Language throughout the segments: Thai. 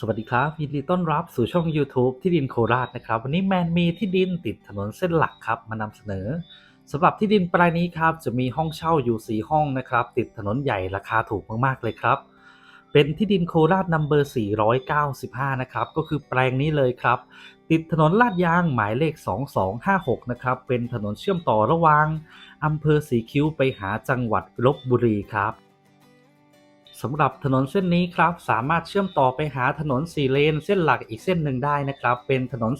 สวัสดีครับยินดีต้อนรับสู่ช่อง YouTube ที่ดินโคราชนะครับ วันนี้แมนมีที่ดินติดถนนเส้นหลักครับมานำเสนอสำหรับที่ดินแปลงนี้ครับจะมีห้องเช่าอยู่4ห้องนะครับ ติดถนนใหญ่ราคาถูกมากๆเลยครับ เป็นที่ดินโคราชนัมเบอร์495 นะครับ ก็คือแปลงนี้เลยครับ ติดถนนลาดยางหมายเลข 2256 นะครับ เป็นถนนเชื่อมต่อระหว่างอำเภอสีคิ้วไปหาจังหวัดลบบุรีครับ สำหรับถนนเส้นนี้ครับ สามารถเชื่อมต่อไปหาถนน4เลน เส้นหลักอีกเส้นหนึ่งได้นะครับ เป็นถนน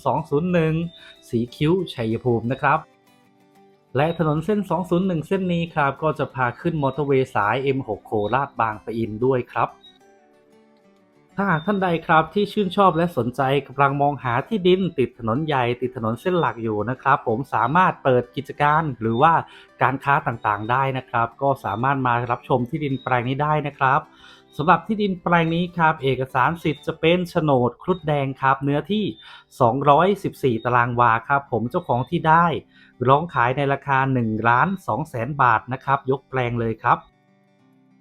201 สีคิ้ว ชัยภูมินะครับ และถนนเส้น 201 เส้นนี้ครับ ก็จะพาขึ้นมอเตอร์เวย์สาย M6 โคราชบางปะอินด้วยครับ ถ้าหากท่านใดครับที่ชื่นชอบและสนใจกำลังมองหาที่ดินติดถนนใหญ่ติดถนนเส้นหลักอยู่นะครับ ผมสามารถเปิดกิจการหรือว่าการค้าต่างๆ ได้นะครับ ก็สามารถมารับชมที่ดินแปลงนี้ได้นะครับสำหรับที่ดินแปลงนี้ครับ เอกสารสิทธิ์จะเป็นโฉนดครุฑแดงครับ เนื้อที่ 214 ตารางวาครับ ผมเจ้าของที่ได้ ร้องขายในราคา1ล้าน2แสนบาทนะครับ ยกแปลงเลยครับ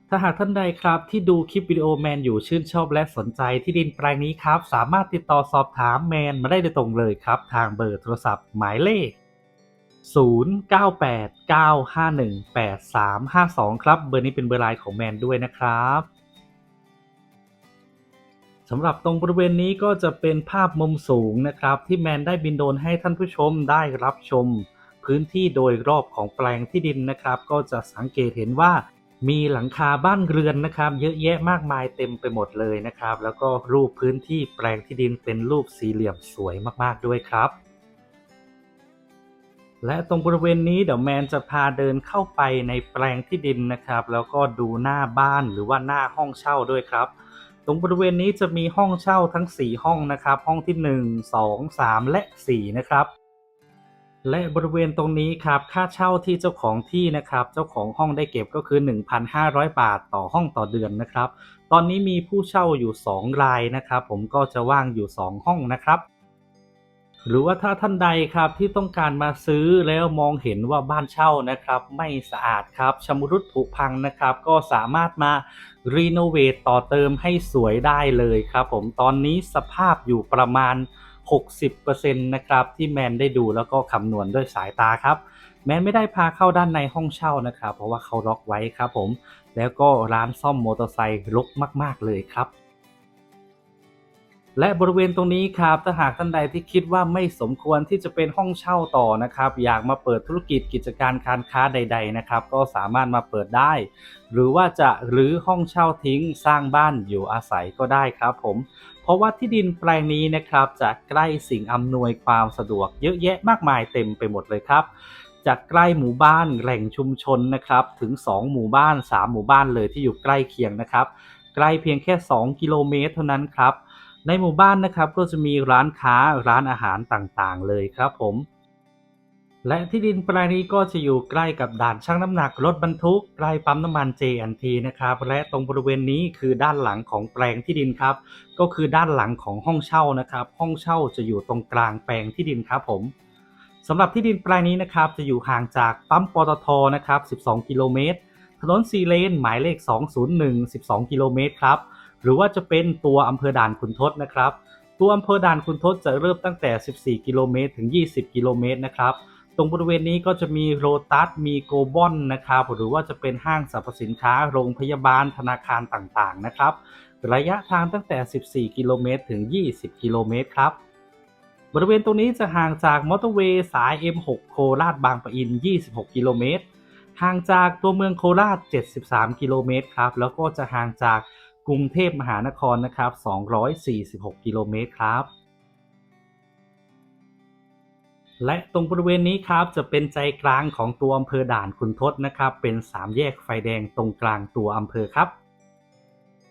ถ้าหากท่านใดครับที่ดูคลิปวิดีโอแมนอยู่ชื่นชอบและสนใจที่ดินแปลงนี้ครับ สามารถติดต่อสอบถามแมนมาได้โดยตรงเลยครับ ทางเบอร์โทรศัพท์หมายเลข 0989518352 ครับ เบอร์นี้เป็นเบอร์ไลน์ของแมนด้วยนะครับสำหรับตรงบริเวณนี้ก็จะเป็นภาพมุมสูงนะครับ ที่แมนได้บินโดรนให้ท่านผู้ชมได้รับชม พื้นที่โดยรอบของแปลงที่ดินนะครับ ก็จะสังเกตเห็นว่า มีหลังคาบ้านเรือนนะครับ เยอะแยะมากมายเต็มไปหมดเลยนะครับ แล้วก็รูปพื้นที่แปลงที่ดินเป็นรูปสี่เหลี่ยมสวยมาก ๆ ด้วยครับ และตรงบริเวณนี้เดี๋ยวแมนจะพาเดินเข้าไปในแปลงที่ดินนะครับ แล้วก็ดูหน้าบ้านหรือว่าหน้าห้องเช่าด้วยครับ ตรงบริเวณนี้จะมีห้องเช่าทั้ง 4 ห้องนะครับ ห้องที่ 1 2 3 และ 4 นะครับ และบริเวณตรงนี้ครับค่าเช่าที่เจ้าของที่นะครับ เจ้าของห้องได้เก็บก็คือ 1,500 บาทต่อห้องต่อเดือนนะครับ ตอนนี้มีผู้เช่าอยู่ 2 รายนะครับ ผมก็จะว่างอยู่ 2 ห้องนะครับ หรือว่าถ้าท่านใดครับที่ต้องการมาซื้อแล้วมองเห็นว่าบ้านเช่านะครับ ไม่สะอาดครับชำรุดผุพังนะครับ ก็สามารถมารีโนเวทต่อเติมให้สวยได้เลยครับ ผมตอนนี้สภาพอยู่ประมาณ 60%นะครับที่แมนได้ดูแล้วก็คำนวณด้วยสายตาครับแมนไม่ได้พาเข้าด้านในห้องเช่านะครับ เพราะว่าเขาล็อกไว้ครับผม แล้วก็ร้านซ่อมมอเตอร์ไซค์รกมาก ๆ เลยครับ และบริเวณตรงนี้ครับถ้าหากท่านใดที่คิดว่าไม่สมควรที่จะเป็นห้องเช่าต่อนะครับ อยากมาเปิดธุรกิจกิจการการค้าใด ๆนะครับ ก็สามารถมาเปิดได้ หรือว่าจะรื้อห้องเช่าทิ้งสร้างบ้านอยู่อาศัยก็ได้ครับผม เพราะว่าที่ดินแปลงนี้นะครับจะใกล้สิ่งอำนวยความสะดวกเยอะแยะมากมายเต็มไปหมดเลยครับจะใกล้หมู่บ้านแหล่งชุมชนนะครับถึง 2 หมู่บ้าน 3 หมู่บ้านเลยที่อยู่ใกล้เคียงนะครับ ใกล้เพียงแค่ 2 กิโลเมตรเท่านั้นครับ ในหมู่บ้านนะครับก็จะมีร้านค้าร้านอาหารต่างๆ เลยครับผม และที่ดินแปลงนี้ก็จะอยู่ใกล้กับด่านชั่งน้ำหนักรถบรรทุกใกล้ปั๊มน้ำมัน J&T นะครับ และตรงบริเวณนี้คือด้านหลังของแปลงที่ดินครับ ก็คือด้านหลังของห้องเช่านะครับ ห้องเช่าจะอยู่ตรงกลางแปลงที่ดินครับผมสำหรับที่ดินแปลงนี้นะครับจะอยู่ห่างจากปั๊มปตทนะครับ 12 กิโลเมตร ถนนซีเลนหมายเลข 201 12 กิโลเมตรครับ หรือว่าจะเป็นตัวอำเภอด่านขุนทดนะครับ ตัวอำเภอด่านขุนทดจะเริ่มตั้งแต่ 14 กิโลเมตรถึง 20 กิโลเมตรนะครับ ตรงบริเวณนี้ก็จะมีโรตัส มีโกบอนนะครับ หรือว่าจะเป็นห้างสรรพสินค้า โรงพยาบาล ธนาคารต่างๆ นะครับ ระยะทางตั้งแต่ 14 กิโลเมตรถึง 20 กิโลเมตรครับบริเวณตรงนี้จะห่างจากมอเตอร์เวย์สาย M6 โคราชบางปะอิน 26 กิโลเมตร ห่างจากตัวเมืองโคราช 73 กิโลเมตรครับ แล้วก็จะห่างจาก กรุงเทพมหานครนะครับ 246 กิโลเมตรครับ และตรงบริเวณนี้ครับจะเป็นใจกลางของตัวอำเภอด่านขุนทดนะครับ เป็นสามแยกไฟแดงตรงกลางตัวอำเภอครับ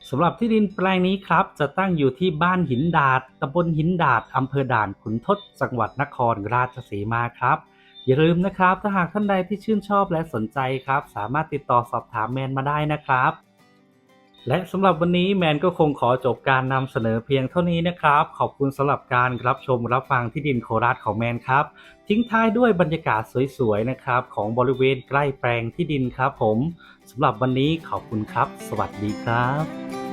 สำหรับที่ดินแปลงนี้ครับ จะตั้งอยู่ที่บ้านหินดาดตำบลหินดาดอำเภอด่านขุนทดจังหวัดนครราชสีมาครับ อย่าลืมนะครับ ถ้าหากท่านใดที่ชื่นชอบและสนใจครับ สามารถติดต่อสอบถามแมนมาได้นะครับ และสำหรับวันนี้แมนก็คงขอจบการนำเสนอเพียงเท่านี้นะครับ ขอบคุณสำหรับการรับชมรับฟังที่ดินโคราชของแมนครับ ทิ้งท้ายด้วยบรรยากาศสวยๆนะครับ ของบริเวณใกล้แปลงที่ดินครับผมสำหรับวันนี้ขอบคุณครับ สวัสดีครับ